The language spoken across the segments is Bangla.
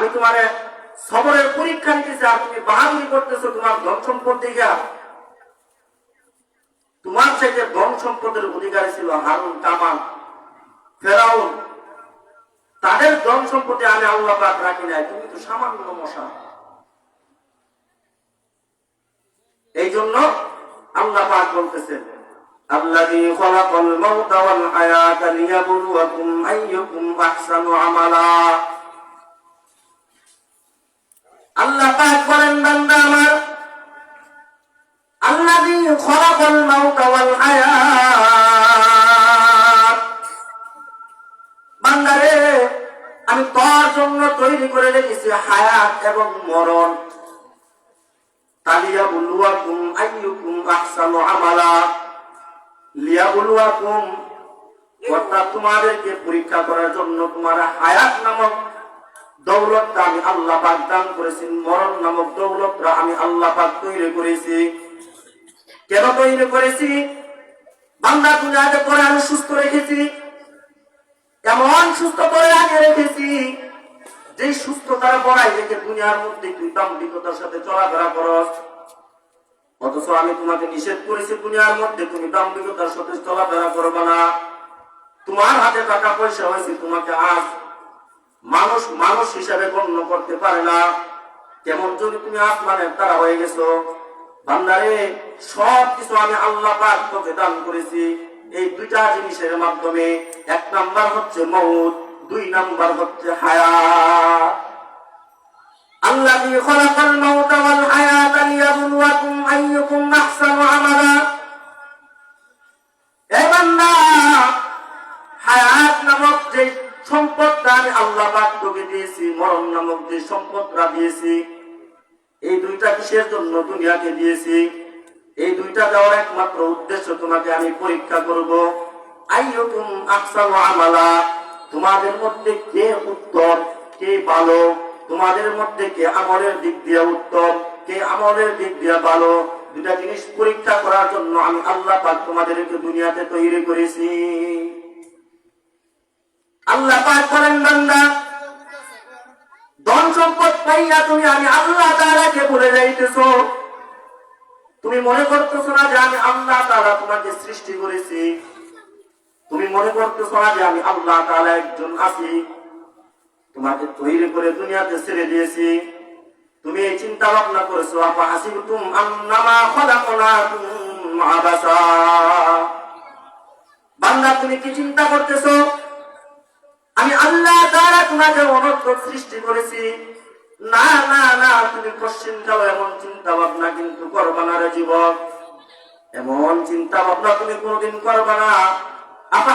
আমি তোমার সবরের পরীক্ষা নিতেছি আর তুমি বাহাদুরি করতেছো তোমার ধন সম্পদ দিকে তোমার চাইতে ধন সম্পদের অধিকারী ছিল হারুন কামান ফেরাউন তাদের ধন সম্পদে আমি আল্লাহ পাক রাখি নাই তুমি তো সামান্য মশা এই জন্য আল্লাহ পাক বলতেছেন الذي خلق الموت والحياة ليبلوكم أيكم أحسن عملا আল্লাহ পাক বলেন, বান্দা আমার, আল্লাযী খলাকাল মাউতা ওয়াল হায়াত। বান্দারে আমি তোর জন্য তৈরি করে রেখেছি হায়াত এবং মরণ। তালিয়াবুলুয়াকুম আইয়ুকুম আহসানু আমালা। লিয়াবুলুয়াকুম, অর্থাৎ তোমাদেরকে পরীক্ষা করার জন্য তোমার হায়াত নামক দৌলতটা আমি আল্লাহ পাক দান করেছি, মরণ নামক দৌলতটা আমি আল্লাহ পাক তৈরি করেছি। কেন তৈরি করেছি? বান্দা দুনিয়াতে করে আমি সুস্থ রেখেছি। এমন সুস্থ করে আগে রেখেছি যে সুস্থতার বড়াই রেখে দুনিয়ার মধ্যে তুই দাম্ভিকতার সাথে চলাফেরা করস অথচ আমি তোমাকে নিষেধ করেছি, দুনিয়ার মধ্যে তুমি দাম্ভিকতার সাথে চলাফেরা করবে না। তোমার হাতে টাকা পয়সা হয়েছে, তোমাকে আজ মানুষ মানুষ হিসাবে গণ্য করতে পারে না। কেমন যদি তুমি আসমানের তারা হয়ে গেছো, বান্দারে সব কিছু আমি আল্লাহ পাক তোকে দান করেছি। এই দুইটা জিনিসের মাধ্যমে, এক নাম্বার হচ্ছে মৌত দুই নাম্বার হচ্ছে হায়া আল্লাহ খলাকাল মাউতা ওয়াল হায়াতা লিয়াবলুয়াকুম আই দিয়েছি, মরণ নামক যে সম্পদটা দিয়েছি, এই দুইটা কিসের জন্য দুনিয়াকে দিয়েছি? এই দুইটা দেওয়ার একমাত্র উদ্দেশ্য তোমাকে আমি পরীক্ষা করব। আইয়ুকুম আকসারু আমালা, তোমাদের মধ্যে কে উত্তম কে ভালো? তোমাদের মধ্যে কে আমলের দিক দিয়ে উত্তম কে আমলের দিক দিয়ে ভালো? দুটা জিনিস পরীক্ষা করার জন্য আমি আল্লাহ পাক তোমাদেরকে দুনিয়াতে তৈরি করেছি। আল্লাহ পাক বলেন, বান্দা সম্পদ পাইয়া তুমি, আমি আল্লাহ তাআলাকে ভুলে যাইতেছো। তুমি মনে করতেছো না যে আমি আল্লাহ তাআলা তোমাকে সৃষ্টি করেছি? তুমি মনে করতেছো না যে আমি আল্লাহ তাআলা একজন আছি? তোমাকে তৈরি করে দুনিয়াতে ছেড়ে দিয়েছি। তুমি এই চিন্তা ভাবনা করেছ আপা খলাকনাকুম আবাসা। বান্দা, তুমি কি চিন্তা করতেছো? আমি আল্লাহ দ্বারা তোমাকে অনর্থ সৃষ্টি করেছি। না না না, তুমি পশ্চিম যাও, এমন চিন্তা ভাবনা কিন্তু করবা না রে যুবক। এমন চিন্তা ভাবনা তুমি কোনোদিন করবা না। আপা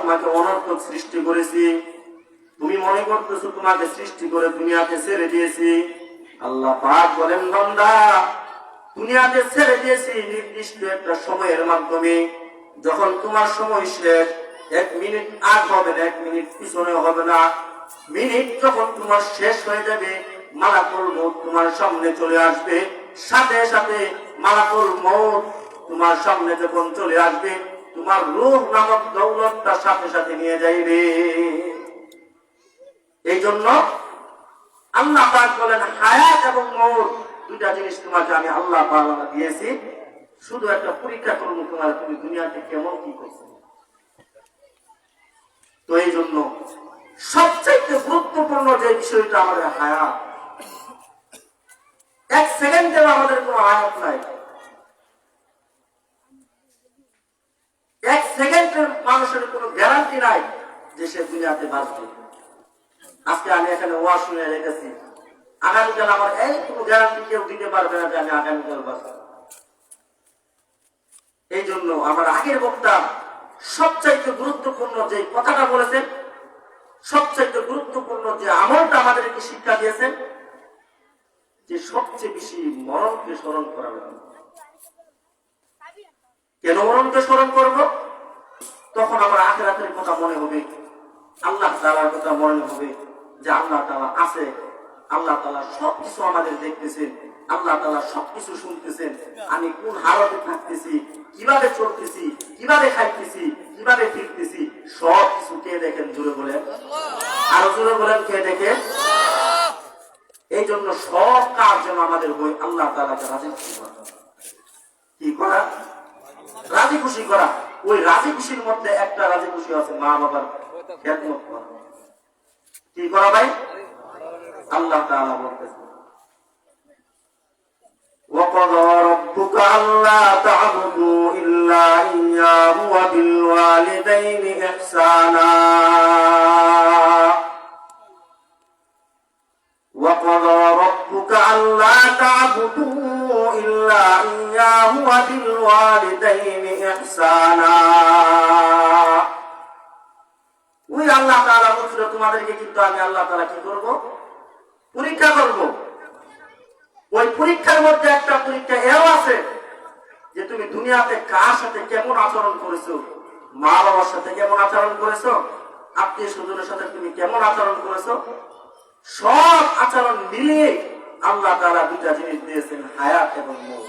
তোমাকে অনর্থক সৃষ্টি করেছি। তুমি মনে করতেছো তোমাকে সৃষ্টি করে ছেড়ে দিয়েছি। আল্লাহ ছেড়ে দিয়েছি নির্দিষ্ট একটা সময়ের মাধ্যমে। যখন তোমার সময় শেষ এক মিনিট আগ হবে না, এক মিনিট পিছনে হবে না। মিনিট যখন তোমার শেষ হয়ে যাবে, মালাকুল মৌত তোমার সামনে চলে আসবে। সাথে সাথে মালাকুল মৌত তোমার সামনে যখন চলে আসবে, তোমার রূহ নামক দৌলতটা সাথে সাথে নিয়ে যাইবে। এই জন্য আল্লাহ পাক বলেন, হায়াত এবং মৌত দুইটা জিনিস তোমাকে আমি আল্লাহ দিয়েছি। শুধু একটা পরীক্ষা করব তোমার তুমি দুনিয়াতে কেমন কি করছ। তো এই জন্য সবচাইতে গুরুত্বপূর্ণ যে বিষয়টা আমাদের হায়াত, এক সেকেন্ডেও আমাদের কোনো আয়াত নাই। এক সেকেন্ডের মানুষের গ্যারান্টি নাই যে সে দুনিয়াতে বাঁচবে। আজকে আমি এখানে ওয়াজ শুনে রেখেছি। আগামীকাল আমার এই কোনো গ্যারান্টি কেউ দিতে পারবে না যে আমি আগামীকাল বাঁচব। এই জন্য আমার আগের বক্তা সবচাইতে গুরুত্বপূর্ণ যে কথাটা বলেছেন, সবচাইতে গুরুত্বপূর্ণ যে আমলটা আমাদেরকে শিক্ষা দিয়েছেন, যে সবচেয়ে বেশি মরণকে স্মরণ করা কেন মরণকে স্মরণ করব? তখন আমার আখেরাতের কথা মনে হবে, আল্লাহ তালার কথা মনে হবে যে আল্লাহ তালা আছে, আল্লাহ তালা সবকিছু আমাদের দেখতেছেন। আল্লাহ তালা সবকিছু শুনতেছেন। আমি কোন হালতে থাকতেছি, কীভাবে চলতেছি, কীভাবে খাইতেছি, কীভাবে ফিরতেছি সব কিছু কে দেখেন? জুড়ে বলেন। আরও জুড়ে বলেন, কে দেখে? এই জন্য সব কাজ যেন আমাদের বই আল্লাহ তালাকে রাজি খুশি করা কি করা? রাজি খুশি করা। ওই রাজি খুশির মধ্যে একটা রাজি খুশি আছে, মা বাবার খেদমত করা। কি করা ভাই? আল্লাহ তাআলা বলতেছে। وقضى ربك ألا تعبدوا إلا إياه وبالوالدين إحسانا وقضى ربك ألا تعبدوا إلا إياه وبالوالدين إحسانا ওই আল্লাহ তাআলা বলছিল তোমাদেরকে কিন্তু আমি আল্লাহ তাআলা কি করব পরীক্ষা করব ওই পরীক্ষার মধ্যে একটা পরীক্ষা এও আছে যে তুমি দুনিয়াতে কার সাথে কেমন আচরণ করেছো মা বাবার সাথে কেমন আচরণ করেছো আত্মীয় স্বজনের সাথে তুমি কেমন আচরণ করেছো সব আচরণ মিলিয়ে আল্লাহ তাআলা দুটা জিনিস দিয়েছেন হায়াত এবং মৌত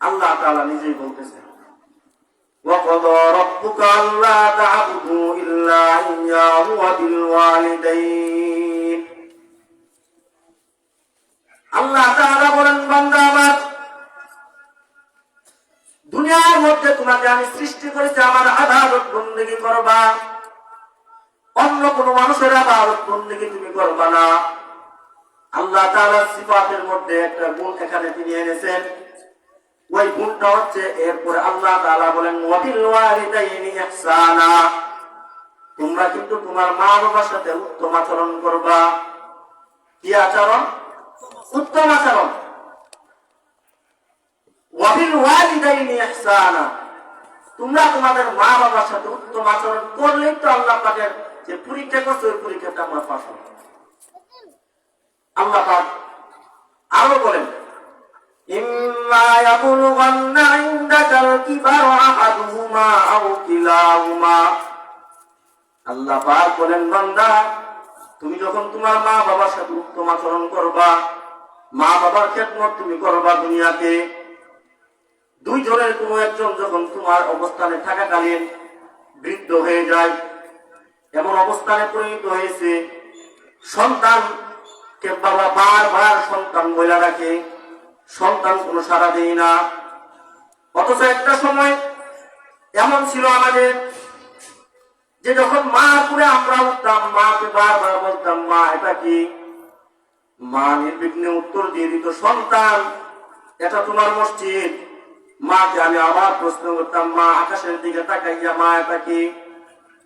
আল্লাহ তাআলা নিজেই বলতেছেন وقضى ربك ألا تعبدوا إلا إياه وبالوالدين আল্লাহ তাআলা বলেন, বান্দা আমার, দুনিয়ার মধ্যে তোমাকে আমি সৃষ্টি করেছি, আমার আধারত বন্দেগী করবা। অন্য কোন মানুষের আবাদত বন্দেগী তুমি করবা না। আল্লাহ তাআলার সিফাতের মধ্যে একটা গুণ এখানে তিনি এনেছেন। ওই গুণটা হচ্ছে, এরপরে আল্লাহ তাআলা বলেন ওয়াবিল ওয়ালিদাইনি ইহসানা। তোমরা কিন্তু তোমার মা বাবার সাথে উত্তম আচরণ করবা। কি আচরণ? উত্তম আচরণ ওয়াবিল ওয়ালিদাইনি ইহসানা তোমরা তোমাদের মা বাবার সাথে উত্তম আচরণ করলেই তো আল্লাহ পাকের যে পরীক্ষা করছে ওই পরীক্ষাটা আমরা পাস হবো আল্লাহ পাক আরো বলেন إما يبلغن عندك الكبر أحدهما أو كلاهما আল্লাহ পাক বলেন বান্দা তুমি যখন তোমার মা বাবার সাথে উত্তম আচরণ করবা মা বাবার খেদমত তুমি করবা দুনিয়াতে। দুইজনের কোনো একজন যখন তোমার অবস্থানে থাকাকালীন বৃদ্ধ হয়ে যায়, এমন অবস্থানে পরিণত হয়েছে, সন্তান কে বাবা বারবার সন্তান বইলা রাখে, সন্তান কোনো সারা দেয় না। অথচ একটা সময় এমন ছিল আমাদের যে যখন মা করে আমরা উঠতাম, মাকে বারবার বলতাম, মা, এটা কি? মা নির্বিঘ্নে উত্তর দিয়ে দিত, সন্তান, এটা তোমার মসজিদ। মাকে আমি আবার প্রশ্ন করতাম, মা, আকাশের দিকে তাকাইয়া মা এটা কি?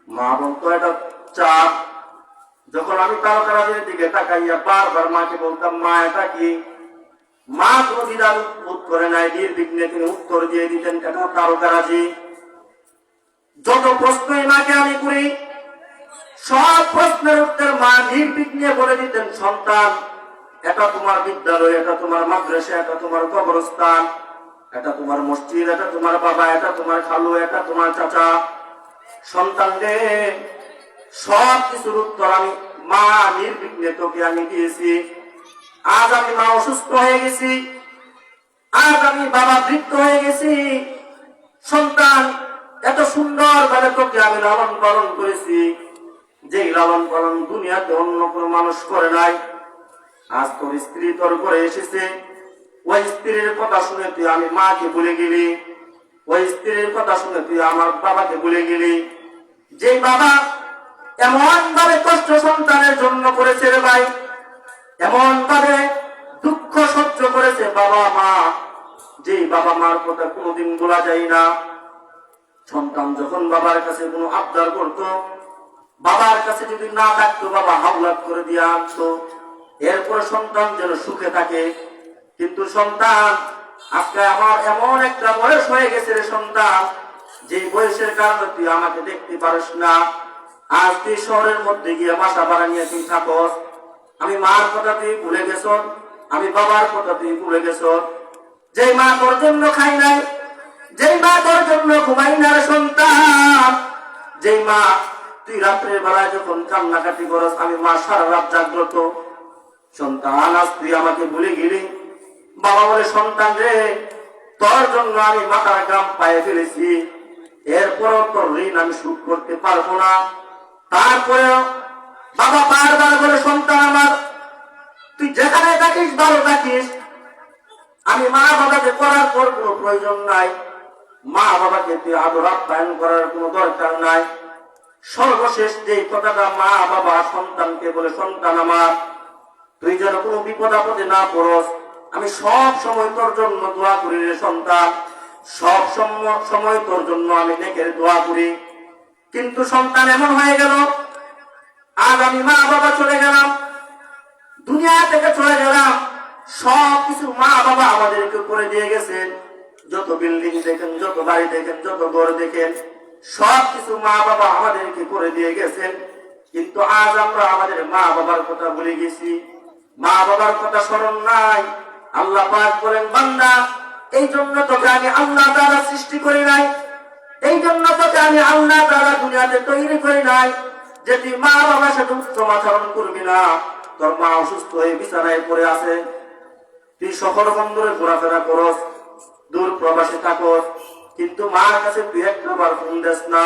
মা বলতো, এটা চাপ যখন আমি তারকারাজের দিকে তাকাইয়া বারবার মাকে বলতাম মা এটা কি? মা কোনো দ্বিধার বোধ করে নাই, নির্বিঘ্নে তিনি উত্তর দিয়ে দিতেন, এটা তারকারাজি যত প্রশ্নই মাকে আমি করি, সব প্রশ্নের উত্তর মা নির্বিঘ্নে বলে দিতেন, সন্তান এটা তোমার বিদ্যালয়, এটা তোমার মাদ্রাসা, এটা তোমার কবরস্থান, এটা তোমার মসজিদ, এটা তোমার বাবা, এটা তোমার খালু, এটা তোমার চাচা। সন্তান রে সব কিছুর উত্তর আমি মা নির্বিঘ্নে তোকে আমি দিয়েছি। আজ আমি মা অসুস্থ হয়ে গেছি। আজ আমি বাবা বৃদ্ধ হয়ে গেছি। সন্তান এত সুন্দর ভাবে তোকে আমি লালন পালন করেছি যে লালন পালন দুনিয়াতে অন্য কোনো মানুষ করে নাই। আজ তোর স্ত্রী তোর করে এসেছে। ওই স্ত্রীর কথা শুনে তুই আমি মাকে ভুলে গেলি। ওই স্ত্রীর কথা শুনে তুই আমার বাবাকে ভুলে গেলি। যে বাবা এমন ভাবে কষ্ট সন্তানের জন্য করেছে রে ভাই এমন ভাবে দুঃখ সহ্য করেছে বাবা মা যে বাবা মার কথা কোনোদিন বলা যায় না। সন্তান যখন বাবার কাছে কোনো আবদার করত, বাবার কাছে যদি না থাকতো, বাবা হাওলাত করে দিয়ে আনতো এরপরে সন্তান যেন সুখে থাকে। কিন্তু সন্তান, আজকে আমার এমন একটা বয়স হয়ে গেছে রে সন্তান, যে বয়সের কারণে তুই আমাকে দেখতে পারিস না। আজ তুই শহরের মধ্যে গিয়ে বাসা ভাড়া নিয়ে তুই থাকস। আমি মার কথা তুই ভুলে গেছ, আমি বাবার কথা তুই ভুলে গেছ। যে মা তোর জন্য খাই নাই, যেই মা তোর জন্য ঘুমাই না রে সন্তান, যেই মা তুই রাত্রের বেলায় যখন কান্নাকাটি করস, আমি মা সারা রাত জাগ্রত। সন্তান, আজ তুই আমাকে ভুলে গেলি। বাবা বলে, সন্তান রে, তোর জন্য আমি মাথার গ্রাম পায়ে ফেলেছি। এরপরও তোর ঋণ আমি শোধ করতে পারব না। তারপরেও বাবা বারবার বলে, সন্তান আমার, তুই যেখানে থাকিস, ভালো থাকিস। আমি মা বাবাকে করার পর কোনো প্রয়োজন নাই। মা বাবাকে তুই আদর আপ্যায়ন করার কোনো দরকার নাই। সর্বশেষ যে কথাটা মা বাবা সন্তানকে বলে, সন্তান আমার তুই যেন কোনো বিপদ আপদে না পড়স। আমি সব সময় তোর জন্য দোয়া করি রে সন্তান। সব সময় তোর জন্য আমি নেকের দোয়া করি। কিন্তু সন্তান, এমন হয়ে গেল, আজ আমি মা বাবা চলে গেলাম। দুনিয়া থেকে চলে গেলাম। সব কিছু মা বাবা আমাদেরকে করে দিয়ে গেছেন। যত বিল্ডিং দেখেন, যত বাড়ি দেখেন, যত ঘর দেখেন, সব কিছু মা বাবা আমাদেরকে করে দিয়ে গেছেন। কিন্তু আজ আমরা আমাদের মা বাবার কথা ভুলে গেছি। মা বাবার কথা স্মরণ নাই। আল্লাহ পাক বলেন, বান্দা এই জন্য তোকে আমি আল্লাহ দ্বারা সৃষ্টি করি নাই। এই জন্য তোকে আমি আল্লাহ দ্বারা দুনিয়াতে তৈরি করি নাই যে তুই মা বাবার সাথে উত্তম আচরণ করবি না। তোর মা অসুস্থ হয়ে বিছানায় পড়ে আছে। তুই শহর বন্দরে ঘোরাফেরা করস, দূর প্রবাসে থাকস, কিন্তু মার কাছে তুই একটা বার ফোন দেস না।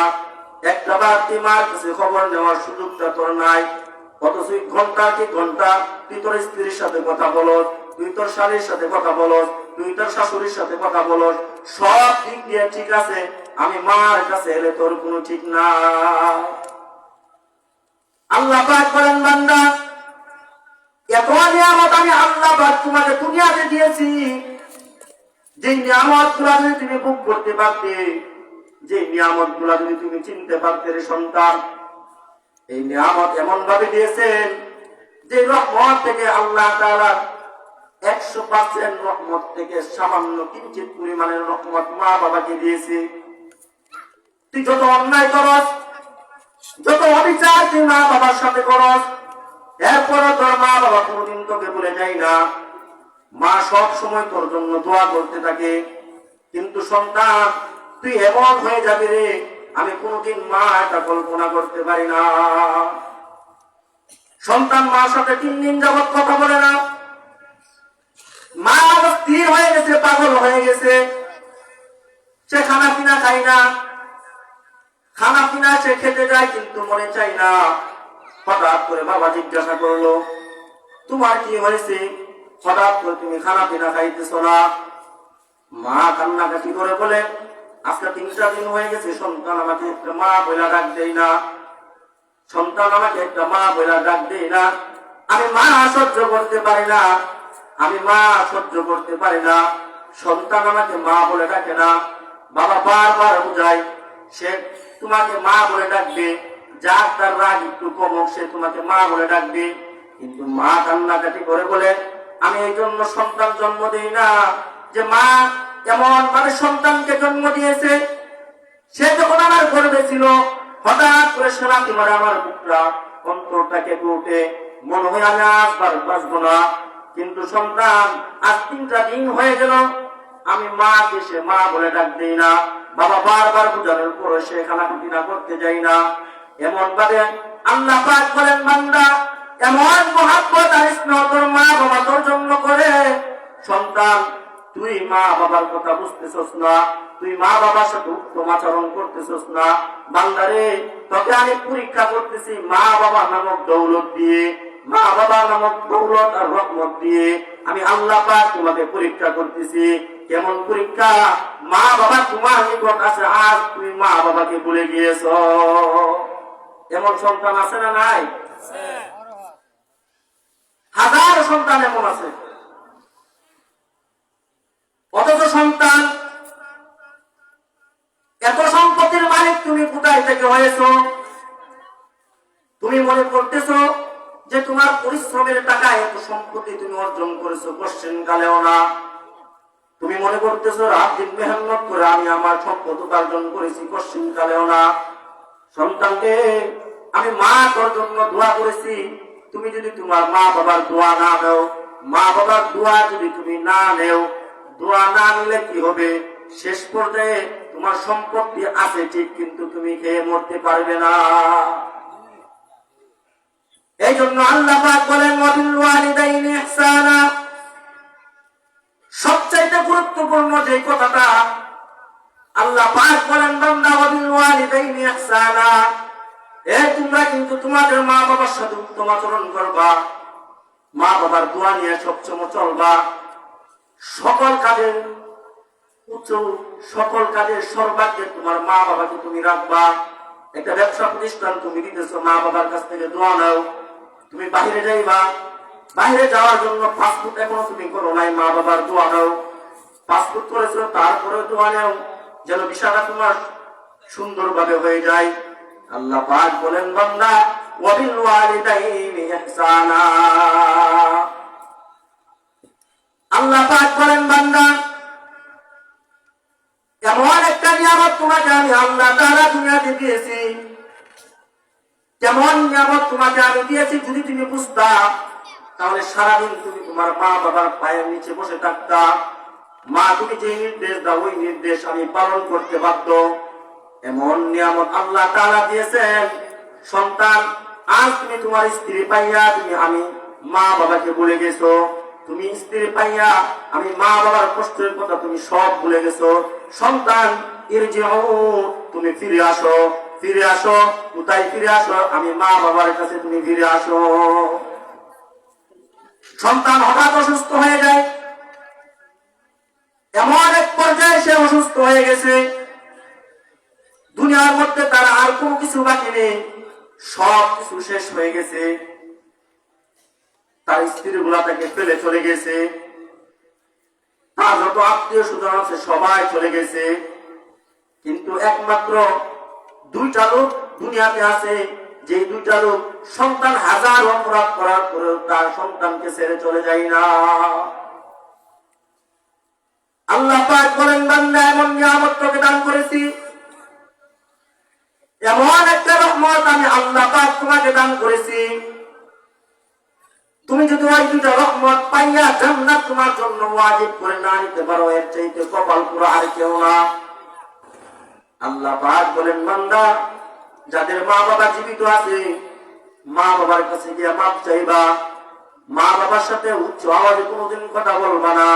একটা বার তুই মার কাছে খবর নেওয়ার সুযোগটা তোর নাই। অথচ ঘণ্টা কি ঘণ্টা তুই তোর স্ত্রীর সাথে কথা বলস তুই তোর স্বামীর সাথে কথা বলস তুই তোর শাশুড়ির সাথে কথা বলস সব দিক দিয়ে ঠিক আছে, আমি মার কাছে এলে তোর কোনো ঠিক না। আল্লাহ পাক বলেন, বান্দা, এত নিয়ামত আমি আল্লাহ পাক তোমাকে দুনিয়াতে দিয়েছি। যে নিয়ামতগুলা যদি তুমি ভোগ করতে পারতে, যে নিয়ামতগুলা যদি তুমি চিনতে পারতে রে সন্তান এই নিয়ামত এমন ভাবে দিয়েছেন যে রহমত থেকে আল্লাহ তাআলা একশো পার্সেন্ট রহমত থেকে সামান্য কিঞ্চিত পরিমাণের রহমত মা বাবাকে দিয়েছে। তুই যত অন্যায় করস, যত অবিচার তুই মা বাবার সাথে করস, এরপরও তোর মা বাবা কোনোদিন তোকে বলে যায় না। মা সব সময় তোর জন্য দোয়া করতে থাকে, কিন্তু সন্তান, তুই এমন হয়ে যাবি রে আমি কোনোদিন মা এটা কল্পনা করতে পারি না। সন্তান মার সাথে তিন দিন যাবৎ কথা বলে না। মা স্থির হয়ে গেছে, পাগল হয়ে গেছে। সে খানা পিনা খাই না। খানা পিনা সে খেতে যায়, কিন্তু মনে চাই না। হঠাৎ করে বাবা জিজ্ঞাসা করল, তোমার কি হয়েছে? হঠাৎ করে তুমি খানা পিনা খাইতেছ না? মা কান্নাকাটি করে বলে আজকে তিনটা দিন হয়ে গেছে, সন্তান আমাকে একটা মা বইলা ডাক দেয় না। সন্তান আমাকে একটা মা বইলা ডাক দেয় না। আমি মা সহ্য করতে পারি না। আমি মা সহ্য করতে পারি না। সন্তান আমাকে মা বলে ডাকে না। বাবা বারবার বুঝাই সে তোমাকে মা বলে ডাকবে। যার তার রাগ একটু কমক সে তোমাকে মা বলে ডাকবে। কিন্তু মা কান্নাকাটি করে বলে, আমি এই জন্য সন্তান জন্ম দিই না। যে মা এমন মানে সন্তানকে জন্ম দিয়েছে। সে যখন আমার গর্বে ছিল, হঠাৎ করে সে রাতে মারে আমার বুকরা অন্তরটা কেঁপে উঠে মনে হয় আমি আজ বার বাঁচবো না। কিন্তু সন্তান, আজ তিনটা দিন হয়ে গেল, আমি মাকে সে মা বলে ডাক দিই না। বাবা বারবার বুঝানোর পরে সে খানাখুটি না করতে যাই না। এমন ভাবে আল্লাহ পাক বলেন, বান্দা, এমন মহাব্বত আর স্নেহ তোর মা বাবা তোর জন্য করে। সন্তান তুই মা বাবার কথা বুঝতেছস না তুই মা বাবার সাথে উত্তম আচরণ করতেছস না। বান্দারে তোকে আমি পরীক্ষা করতেছি মা বাবা নামক দৌলত দিয়ে মা বাবা নামক দৌলত আর রহমত দিয়ে। আমি আল্লাহ পাক তোমাকে পরীক্ষা করতেছি। কেমন পরীক্ষা? মা বাবা তোমার নিকট আছে আজ তুমি মা বাবাকে ভুলে গিয়েছ। এমন সন্তান আছে না নাই? হাজার সন্তান এমন আছে অথচ সন্তান এত সম্পত্তির মালিক তুমি কোথায় থেকে হয়েছ তুমি মনে করতেছ যে তোমার পরিশ্রমের টাকা এত সম্পত্তি তুমি অর্জন করেছ কোশ্চেন কালেও না। তুমি মনে করতেছো, রাত দিন মেহনত করে আমি আমার সম্পদ উপার্জন করেছি কোশ্চেন কালেও না। সন্তানকে আমি মা তোর জন্য দোয়া করেছি, তুমি যদি তোমার মা বাবার দোয়া না দাও মা বাবার দোয়া যদি তুমি না নেও, দোয়া না নিলে কি হবে? শেষ পর্যায়ে তোমার সম্পত্তি আছে ঠিক, কিন্তু তুমি খেয়ে মরতে পারবে না। এই জন্য আল্লাহ বলেন সবচাইতে গুরুত্বপূর্ণ যে কথাটা আল্লাহ পাক বলেন, বান্দা তোমরা কিন্তু তোমাদের মা বাবার সাথে উত্তম আচরণ করবা মা বাবার দোয়া নিয়ে সবসময় চলবা। সকল কাজের উচ্চ, সকল কাজের সর্বাগ্যে তোমার মা বাবাকে তুমি রাখবা। একটা ব্যবসা প্রতিষ্ঠান তুমি দিতেছো মা বাবার কাছ থেকে দোয়া নাও। তুমি বাইরে যাইবা বাইরে যাওয়ার জন্য পাসপোর্ট এখনও তুমি করো নাই, মা বাবার দোয়া নাও। পাসপোর্ট করেছ তারপরে দোয়া নাও, যেন বিষয়টা তোমার সুন্দরভাবে হয়ে যায়। আল্লাহ পাক বলেন, বান্দা ওয়াবিল ওয়ালিদাইনি ইহসানা। আল্লাহ পাক বলেন, বান্দা, এমন একটা নিয়ামত তোমাকে আমি আল্লাহ তারা দুনিয়াতে দিয়েছি কেমন নিয়ামত তোমাকে আমি দিয়েছি, যদি তুমি বুঝতা, তাহলে সারাদিন তুমি তোমার মা বাবার পায়ের নিচে বসে থাকতা। মা, তুমি যে নির্দেশ দাও, ওই নির্দেশ আমি পালন করতে বাধ্য। এমন নিয়ামত আল্লাহ তারা দিয়েছেন, সন্তান, আজ তুমি তোমার স্ত্রী পাইয়া তুমি আমি মা বাবাকে ভুলে গেছো। তুমি স্ত্রী পাইয়া আমি মা বাবার কষ্টের কথা তুমি সব ভুলে গেছো। সন্তান, ইরজিউ, তুমি ফিরে আসো। ফিরে আসো, কোথায় ফিরে আসো? আমি মা বাবার কাছে তুমি ফিরে আসো। সন্তান হঠাৎ অসুস্থ হয়ে যায়। এমন এক পর্যায়ে সে অসুস্থ হয়ে গেছে। দুনিয়ার মধ্যে তার আর কোনো কিছু বাকি নেই। সব কিছু শেষ হয়ে গেছে। তার স্ত্রী গুলা তাকে ফেলে চলে গেছে। তার যত আত্মীয় স্বজন আছে, সবাই চলে গেছে। কিন্তু একমাত্র দুইটা লোক দুনিয়াতে আছে যে দুইটা লোক সন্তান হাজার অপরাধ করার পরেও তার সন্তানকে ছেড়ে চলে যায় না। আল্লাহ পাক বলেন, বান্দা, এমন নিয়ামত তোকে দান করেছি। এমন একটা রহমত আমি আল্লাহ পাক তোমাকে দান করেছি। তুমি যদি ওই দুটো রহমত পাইয়া জান্নাত তোমার জন্য ওয়াজিব করে না নিতে পারো, এর চাইতে কপাল পুরো আর কেউ না। আল্লাহ বলেন যাদের মা বাবা জীবিত আছে, মা বাবার কাছে মাপ চাইবা। মা বাবার সাথে উচ্চ আওয়াজে কোনোদিন কথা বলবা না।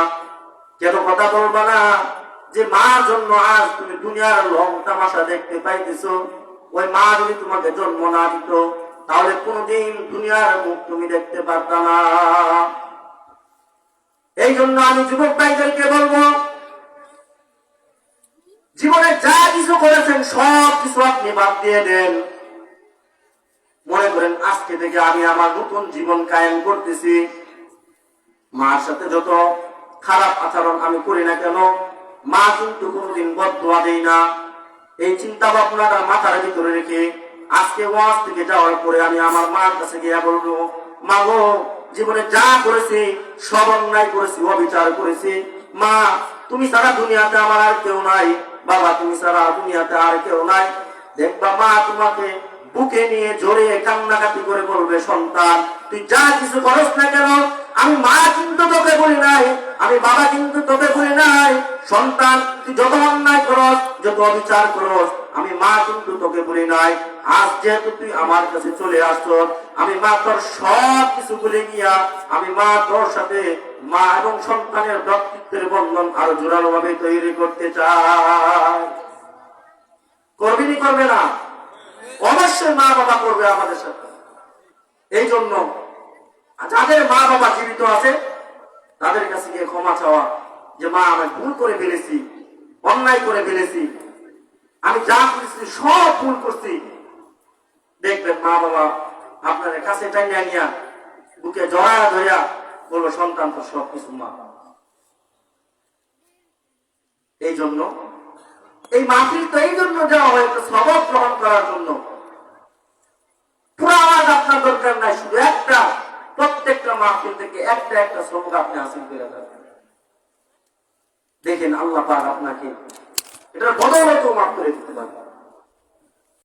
কেন কথা বলবা না? যে মার জন্য আজ তুমি দুনিয়ার লং তামাশা দেখতে পাইতেছো, ওই মা যদি তোমাকে জন্ম না দিত, তাহলে কোনদিন দুনিয়ার মুখ তুমি দেখতে পারতা এই জন্য আমি যুবক ভাইদেরকে বলব জীবনে যা কিছু করেছেন, সব কিছু আপনি বাদ দিয়ে দেন। মনে করেন, আজকে থেকে আমি আমার নতুন জীবন কায়েম করতেছি। মার সাথে যত খারাপ আচরণ আমি করি না কেন, মা কিন্তু কোনোদিন বদুয়া দেই না। এই চিন্তা ভাবনাটা মাথার ভিতরে রেখে আজকে ওয়াজ থেকে যাওয়ার পরে আমি আমার মার কাছে গিয়ে বলব, মা গো, জীবনে যা করেছি, সব অন্যায় করেছি, অবিচার করেছি। মা, তুমি সারা দুনিয়াতে আমার আর কেউ নাই। বাবা, তুমি সারা দুনিয়াতে আর কেউ নাই। দেখবা মা তোমাকে বুকে নিয়ে জড়িয়ে কান্নাকাটি করে বলবে, সন্তান, তুই যা কিছু করস না কেন? আমি মা কিন্তু তোকে বলি নাই, আমি বাবা কিন্তু তোকে বলি নাই। সন্তান, তুই যত অন্যায় করস, যত অবিচার করস, আমি মা কিন্তু তোকে বলি নাই। আজ যেহেতু তুই আমার কাছে চলে আসছ, আমি মা তোর সব কিছু বলে গিয়া, আমি মা তোর সাথে মা এবং সন্তানের ব্যক্তিত্বের বন্ধন আরও জোরালো ভাবে তৈরি করতে চাই করবি নি করবে না? অবশ্যই মা বাবা করবে আমাদের সাথে। এই জন্য যাদের মা বাবা জীবিত আছে, তাদের কাছে গিয়ে ক্ষমা চাওয়া যে, মা, আমি ভুল করে ফেলেছি, অন্যায় করে ফেলেছি, আমি যা করেছি, সব ভুল করছি। দেখবেন মা বাবা আপনার কাছে টাইনা নিয়া, বুকে জড়া ধরিয়া বলব সন্তান তো সব কিছু মা এই জন্য, এই মাহফিল তো এই জন্য দেওয়া হয়েছে সবক গ্রহণ করার জন্য। পুরো আওয়াজ আপনার দরকার নাই, শুধু একটা, প্রত্যেকটা মাহফিল থেকে একটা একটা সবক আপনি হাসিল করে দেখেন আল্লাহ পাক আপনাকে, এটার বদৌলত মাফ করে দিতে পারবেন